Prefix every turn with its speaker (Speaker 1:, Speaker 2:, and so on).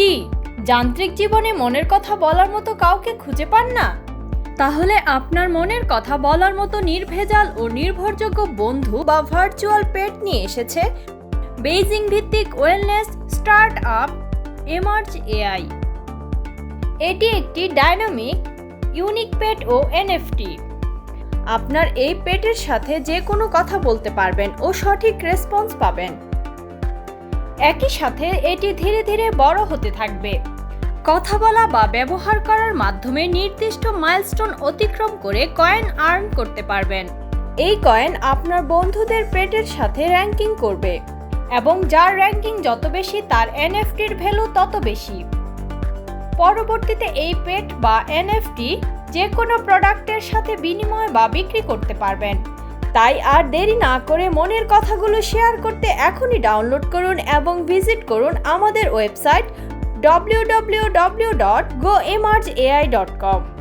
Speaker 1: কি? যান্ত্রিক জীবনে মনের কথা বলার মতো কাউকে খুঁজে পান না? তাহলে আপনার মনের কথা বলার মতো নির্ভেজাল ও নির্ভরযোগ্য বন্ধু বা ভার্চুয়াল পেট নিয়ে এসেছে বেইজিং ভিত্তিক wellness start up emerge AI এটি একটি ডাইনামিক ইউনিক পেট ও এনএফটি আপনার এই পেটের সাথে যে কোনো কথা বলতে পারবেন ও সঠিক রেসপন্স পাবেন। একই সাথে এটি ধীরে ধীরে বড় হতে থাকবে। কথা বলা বা ব্যবহার করার মাধ্যমে নির্দিষ্ট মাইলস্টোন অতিক্রম করে কয়েন আর্ন করতে পারবেন। এই কয়েন আপনার বন্ধুদের পেটের সাথে র্যাঙ্কিং করবে এবং যার র্যাঙ্কিং যত বেশি, তার এনএফটির ভ্যালু তত বেশি। পরবর্তীতে এই পেট বা এনএফটি যে কোনো প্রোডাক্টের সাথে বিনিময় বা বিক্রি করতে পারবেন। তাই আর দেরি না করে মনের কথাগুলো শেয়ার করতে এখনই ডাউনলোড করুন এবং ভিজিট করুন আমাদের ওয়েবসাইট www.goemergeai.com